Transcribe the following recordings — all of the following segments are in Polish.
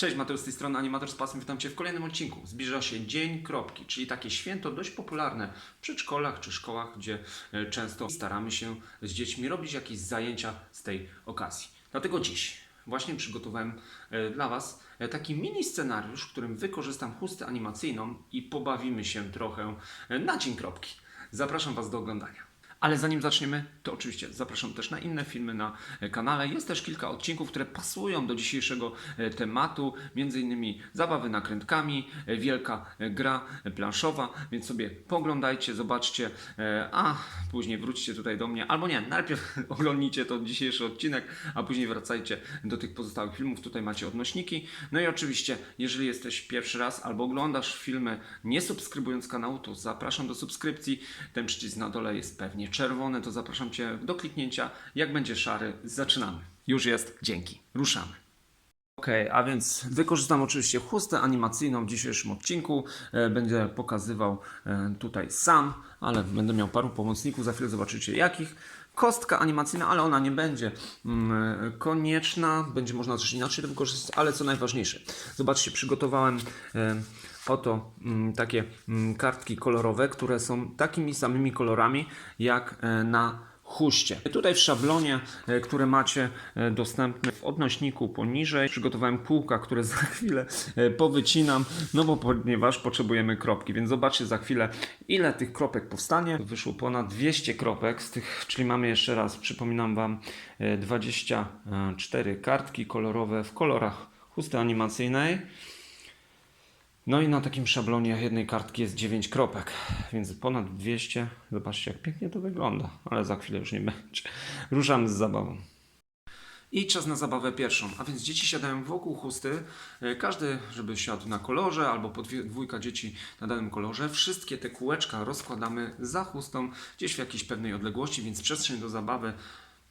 Cześć, Mateusz z tej strony Animator z Pasem. Witam Cię w kolejnym odcinku. Zbliża się Dzień Kropki, czyli takie święto dość popularne w przedszkolach czy szkołach, gdzie e, często staramy się z dziećmi robić jakieś zajęcia z tej okazji. Dlatego dziś właśnie przygotowałem e, dla Was e, taki mini scenariusz, w którym wykorzystam chustę animacyjną i pobawimy się trochę na Dzień Kropki. Zapraszam Was do oglądania. Ale zanim zaczniemy, to oczywiście zapraszam też na inne filmy na e, kanale. Jest też kilka odcinków, które pasują do dzisiejszego e, tematu, między innymi zabawy nakrętkami, e, wielka gra planszowa, więc sobie poglądajcie, zobaczcie, a później wróćcie tutaj do mnie, albo nie, najpierw oglądnijcie to dzisiejszy odcinek, a później wracajcie do tych pozostałych filmów. Tutaj macie odnośniki. No i oczywiście, jeżeli jesteś pierwszy raz albo oglądasz filmy nie subskrybując kanału, to zapraszam do subskrypcji. Ten przycisk na dole jest pewnie czerwony, to zapraszam Cię do kliknięcia. Jak będzie szary, zaczynamy. Już jest, dzięki. Ruszamy. Ok, a więc wykorzystam oczywiście chustę animacyjną w dzisiejszym odcinku. E, Będę pokazywał e, tutaj sam, ale będę miał paru pomocników, za chwilę zobaczycie jakich. Kostka animacyjna, ale ona nie będzie mm, konieczna, będzie można coś inaczej wykorzystać, ale co najważniejsze, zobaczcie, przygotowałem e, oto mm, takie mm, kartki kolorowe, które są takimi samymi kolorami jak e, na huście. Tutaj w szablonie, e, które macie e, dostępne w odnośniku poniżej, przygotowałem kółka, które za chwilę powycinam, no bo ponieważ potrzebujemy kropki, więc zobaczcie za chwilę ile tych kropek powstanie. Wyszło ponad 200 kropek, z tych, czyli mamy jeszcze raz, przypominam Wam, e, 24 kartki kolorowe w kolorach chusty animacyjnej. No i na takim szablonie jednej kartki jest 9 kropek, więc ponad 200. Zobaczcie, jak pięknie to wygląda, ale za chwilę już nie będzie. Ruszamy z zabawą. I czas na zabawę pierwszą, a więc dzieci siadają wokół chusty, każdy, żeby siadł na kolorze, albo po dwójka dzieci na danym kolorze. Wszystkie te kółeczka rozkładamy za chustą, gdzieś w jakiejś pewnej odległości, więc przestrzeń do zabawy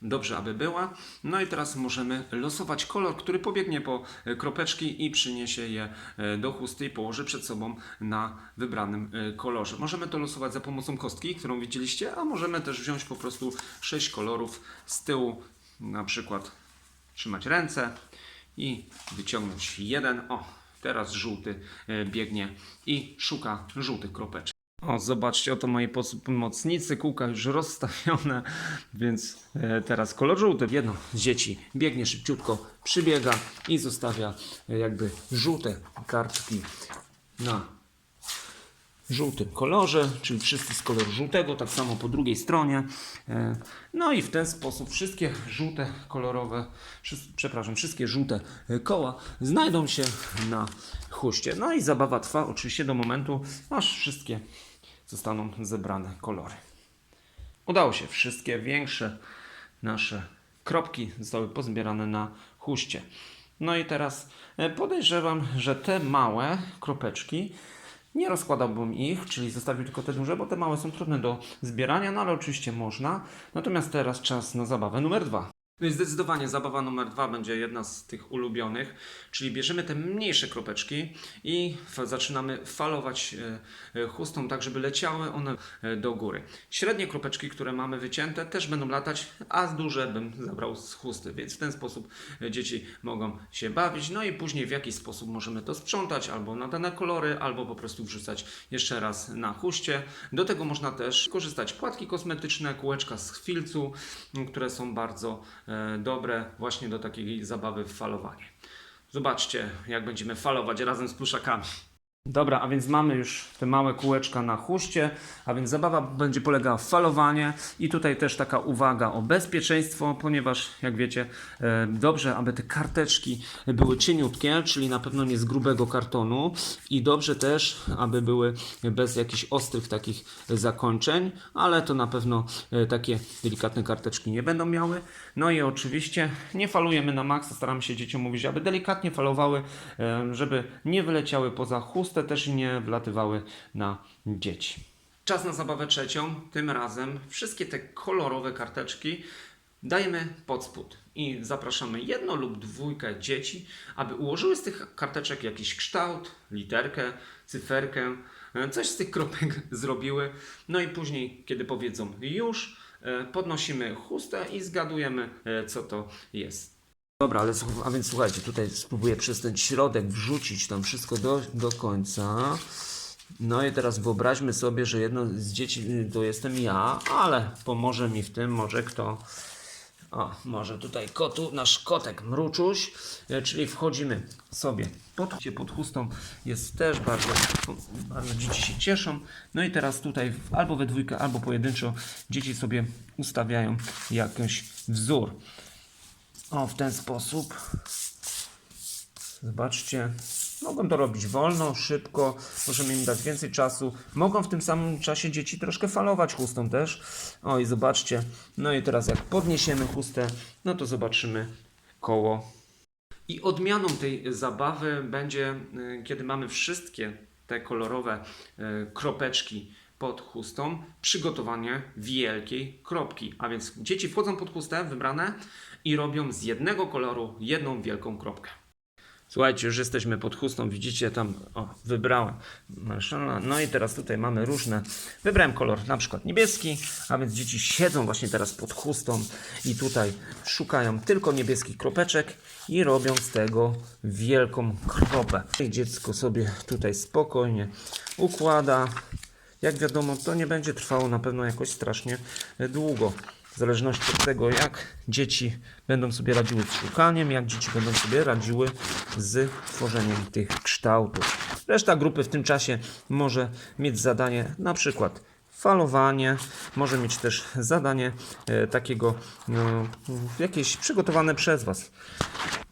dobrze, aby była. No i teraz możemy losować kolor, który pobiegnie po e, kropeczki i przyniesie je e, do chusty i położy przed sobą na wybranym e, kolorze. Możemy to losować za pomocą kostki, którą widzieliście, a możemy też wziąć po prostu sześć kolorów z tyłu, na przykład trzymać ręce i wyciągnąć jeden. O, teraz żółty biegnie i szuka żółtych kropeczek. O, zobaczcie, oto moi pomocnicy, kółka już rozstawione, więc e, teraz kolor żółty. Jedno z dzieci biegnie szybciutko, przybiega i zostawia e, jakby żółte kartki na żółtym kolorze, czyli wszyscy z koloru żółtego, tak samo po drugiej stronie. E, No i w ten sposób wszystkie żółte kolorowe, przepraszam, wszystkie żółte e, koła znajdą się na huście. No i zabawa trwa oczywiście do momentu, aż wszystkie zostaną zebrane kolory. Udało się, wszystkie większe nasze kropki zostały pozbierane na huście. No i teraz e, podejrzewam, że te małe kropeczki nie rozkładałbym ich, czyli zostawił tylko te duże, bo te małe są trudne do zbierania, no ale oczywiście można. Natomiast teraz czas na zabawę numer dwa. No i zdecydowanie zabawa numer dwa będzie jedna z tych ulubionych, czyli bierzemy te mniejsze kropeczki i zaczynamy falować e, e, chustą tak, żeby leciały one e, do góry. Średnie kropeczki, które mamy wycięte też będą latać, a duże bym zabrał z chusty, więc w ten sposób dzieci mogą się bawić. No i później w jakiś sposób możemy to sprzątać albo na dane kolory, albo po prostu wrzucać jeszcze raz na huście. Do tego można też korzystać płatki kosmetyczne, kółeczka z m, które są bardzo dobre właśnie do takiej zabawy w falowanie. Zobaczcie, jak będziemy falować razem z pluszakami. Dobra, a więc mamy już te małe kółeczka na huście, a więc zabawa będzie polegała w falowanie i tutaj też taka uwaga o bezpieczeństwo, ponieważ jak wiecie, e, dobrze, aby te karteczki były cieniutkie, czyli na pewno nie z grubego kartonu i dobrze też, aby były bez jakichś ostrych takich zakończeń, ale to na pewno e, takie delikatne karteczki nie będą miały. No i oczywiście nie falujemy na maksa, staramy się dzieciom mówić, aby delikatnie falowały, e, żeby nie wyleciały poza chustę, też i nie wlatywały na dzieci. Czas na zabawę trzecią. Tym razem wszystkie te kolorowe karteczki dajemy pod spód i zapraszamy jedno lub dwójkę dzieci, aby ułożyły z tych karteczek jakiś kształt, literkę, cyferkę, e, coś z tych kropek zrobiły. No i później, kiedy powiedzą już, e, podnosimy chustę i zgadujemy, e, co to jest. Dobra, ale a więc słuchajcie, tutaj spróbuję przez ten środek wrzucić tam wszystko do, do końca. No i teraz wyobraźmy sobie, że jedno z dzieci y, to jestem ja, ale pomoże mi w tym może kto. O, może tutaj kotu, nasz kotek mruczuś, e, czyli wchodzimy sobie pod, pod chustą jest też bardzo, bardzo dzieci się cieszą. No i teraz tutaj albo we dwójkę, albo pojedynczo dzieci sobie ustawiają jakiś wzór. O, w ten sposób. Zobaczcie. Mogą to robić wolno, szybko, możemy im dać więcej czasu. Mogą w tym samym czasie dzieci troszkę falować chustą też. O i zobaczcie. No i teraz jak podniesiemy chustę, no to zobaczymy koło. I odmianą tej zabawy będzie, y, kiedy mamy wszystkie te kolorowe y, kropeczki pod chustą, przygotowanie wielkiej kropki. A więc dzieci wchodzą pod chustę wybrane i robią z jednego koloru jedną wielką kropkę. Słuchajcie, już jesteśmy pod chustą, widzicie tam, o, wybrałem. Maszyna. No i teraz tutaj mamy różne, wybrałem kolor na przykład niebieski, a więc dzieci siedzą właśnie teraz pod chustą i tutaj szukają tylko niebieskich kropeczek i robią z tego wielką kropę. Dziecko sobie tutaj spokojnie układa. Jak wiadomo, to nie będzie trwało na pewno jakoś strasznie długo. W zależności od tego, jak dzieci będą sobie radziły z szukaniem, jak dzieci będą sobie radziły z tworzeniem tych kształtów. Reszta grupy w tym czasie może mieć zadanie na przykład falowanie, może mieć też zadanie e, takiego no, jakieś przygotowane przez Was.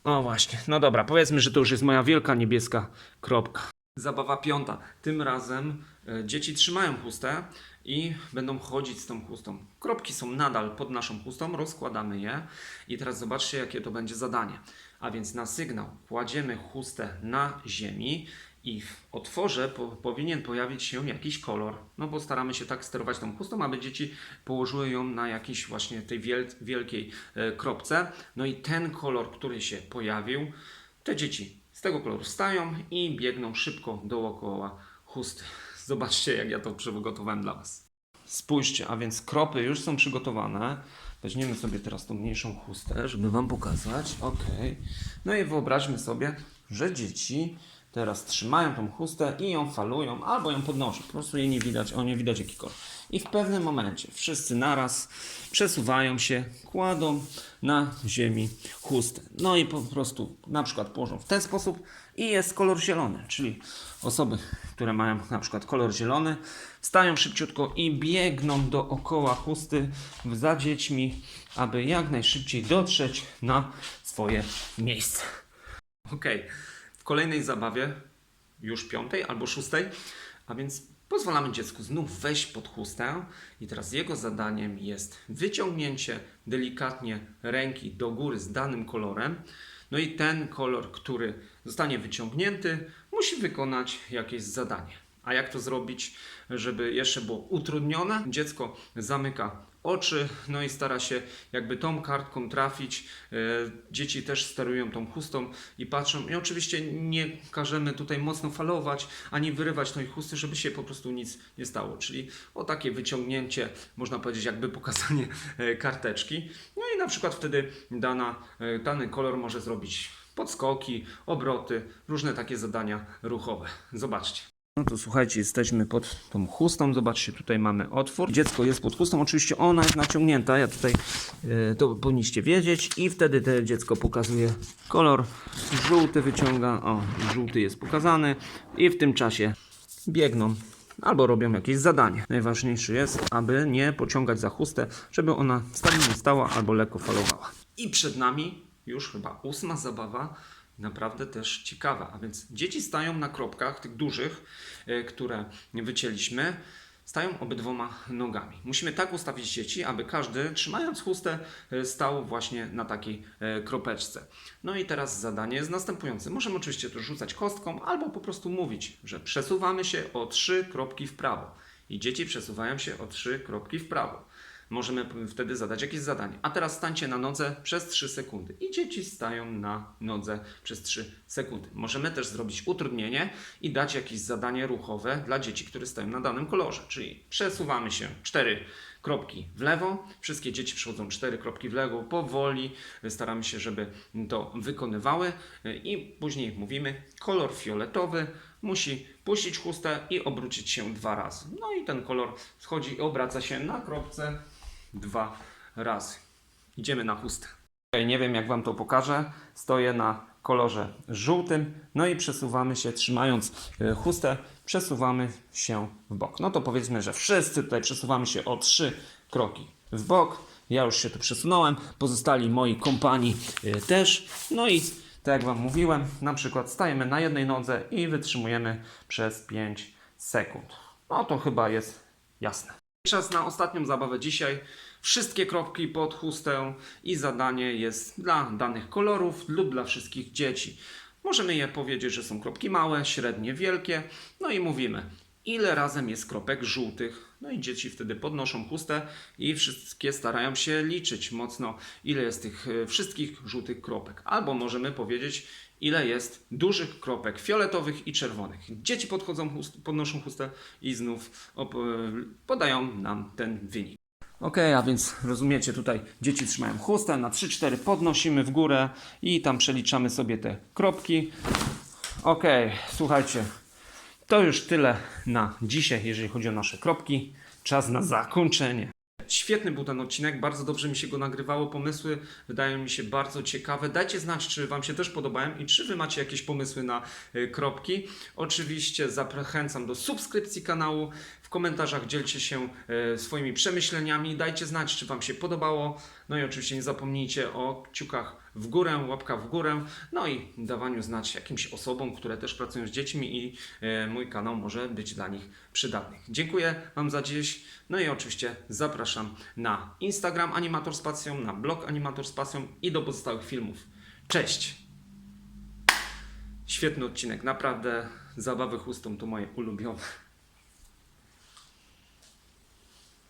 O właśnie, no dobra, powiedzmy, że to już jest moja wielka niebieska kropka. Zabawa piąta. Tym razem e, dzieci trzymają chustę i będą chodzić z tą chustą. Kropki są nadal pod naszą chustą, rozkładamy je i teraz zobaczcie, jakie to będzie zadanie. A więc na sygnał kładziemy chustę na ziemi i w otworze po, powinien pojawić się jakiś kolor. No bo staramy się tak sterować tą chustą, aby dzieci położyły ją na jakiejś właśnie tej wiel, wielkiej e, kropce. No i ten kolor, który się pojawił, te dzieci z tego koloru wstają i biegną szybko dookoła chusty. Zobaczcie, jak ja to przygotowałem dla Was. Spójrzcie, a więc kropy już są przygotowane. Weźmiemy sobie teraz tą mniejszą chustę, żeby Wam pokazać. Ok. No i wyobraźmy sobie, że dzieci teraz trzymają tą chustę i ją falują, albo ją podnoszą. Po prostu jej nie widać, o nie widać jaki kolor. I w pewnym momencie wszyscy naraz przesuwają się, kładą na ziemi chustę. No i po prostu na przykład położą w ten sposób i jest kolor zielony, czyli osoby, które mają na przykład kolor zielony, stają szybciutko i biegną dookoła chusty za dziećmi, aby jak najszybciej dotrzeć na swoje miejsce. Okej, w kolejnej zabawie, już piątej albo szóstej, a więc pozwalamy dziecku znów wejść pod chustę i teraz jego zadaniem jest wyciągnięcie delikatnie ręki do góry z danym kolorem. No i ten kolor, który zostanie wyciągnięty, musi wykonać jakieś zadanie. A jak to zrobić, żeby jeszcze było utrudnione? Dziecko zamyka oczy, no i stara się jakby tą kartką trafić. E, Dzieci też sterują tą chustą i patrzą. I oczywiście nie każemy tutaj mocno falować, ani wyrywać tej chusty, żeby się po prostu nic nie stało. Czyli o takie wyciągnięcie, można powiedzieć, jakby pokazanie e, karteczki. No i na przykład wtedy dana, e, dany kolor może zrobić podskoki, obroty, różne takie zadania ruchowe. Zobaczcie. No to słuchajcie, jesteśmy pod tą chustą. Zobaczcie, tutaj mamy otwór. Dziecko jest pod chustą. Oczywiście ona jest naciągnięta. Ja tutaj e, to powinniście wiedzieć. I wtedy to dziecko pokazuje kolor żółty, wyciąga. O, żółty jest pokazany. I w tym czasie biegną albo robią jakieś zadanie. Najważniejsze jest, aby nie pociągać za chustę, żeby ona stabilnie stała albo lekko falowała. I przed nami już chyba ósma zabawa, naprawdę też ciekawa. A więc dzieci stają na kropkach, tych dużych, e, które wycięliśmy, stają obydwoma nogami. Musimy tak ustawić dzieci, aby każdy, trzymając chustę, e, stał właśnie na takiej e, kropeczce. No i teraz zadanie jest następujące. Możemy oczywiście to rzucać kostką, albo po prostu mówić, że przesuwamy się o trzy kropki w prawo. I dzieci przesuwają się o trzy kropki w prawo. Możemy wtedy zadać jakieś zadanie. A teraz stańcie na nodze przez 3 sekundy. I dzieci stają na nodze przez 3 sekundy. Możemy też zrobić utrudnienie i dać jakieś zadanie ruchowe dla dzieci, które stoją na danym kolorze. Czyli przesuwamy się 4 kropki w lewo. Wszystkie dzieci przychodzą cztery kropki w lewo, powoli staramy się, żeby to wykonywały i później mówimy, kolor fioletowy musi puścić chustę i obrócić się dwa razy. No i ten kolor schodzi i obraca się na kropce dwa razy. Idziemy na chustę. Nie wiem jak Wam to pokażę. Stoję na kolorze żółtym, no i przesuwamy się, trzymając e, chustę, przesuwamy się w bok. No to powiedzmy, że wszyscy tutaj przesuwamy się o trzy kroki w bok. Ja już się tu przesunąłem, pozostali moi kompani e, też. No i tak jak Wam mówiłem, na przykład stajemy na jednej nodze i wytrzymujemy przez 5 sekund. No to chyba jest jasne. Czas na ostatnią zabawę dzisiaj. Wszystkie kropki pod chustę i zadanie jest dla danych kolorów lub dla wszystkich dzieci. Możemy je powiedzieć, że są kropki małe, średnie, wielkie. No i mówimy, ile razem jest kropek żółtych. No i dzieci wtedy podnoszą chustę i wszystkie starają się liczyć mocno, ile jest tych e, wszystkich żółtych kropek. Albo możemy powiedzieć, ile jest dużych kropek fioletowych i czerwonych. Dzieci podchodzą, chust- podnoszą chustę i znów e, podają nam ten wynik. Ok, a więc rozumiecie, tutaj dzieci trzymają chustę, na 3-4 podnosimy w górę i tam przeliczamy sobie te kropki. Ok, słuchajcie, to już tyle na dzisiaj, jeżeli chodzi o nasze kropki. Czas na zakończenie. Świetny był ten odcinek, bardzo dobrze mi się go nagrywało. Pomysły wydają mi się bardzo ciekawe. Dajcie znać, czy Wam się też podobają i czy Wy macie jakieś pomysły na y, kropki. Oczywiście zachęcam do subskrypcji kanału. W komentarzach dzielcie się y, swoimi przemyśleniami. Dajcie znać, czy Wam się podobało. No i oczywiście nie zapomnijcie o kciukach w górę, łapka w górę. No i dawaniu znać jakimś osobom, które też pracują z dziećmi i y, mój kanał może być dla nich przydatny. Dziękuję Wam za dziś. No i oczywiście zapraszam na Instagram Animator z na blog Animator z i do pozostałych filmów. Cześć! Świetny odcinek, naprawdę zabawy chustą to moje ulubione.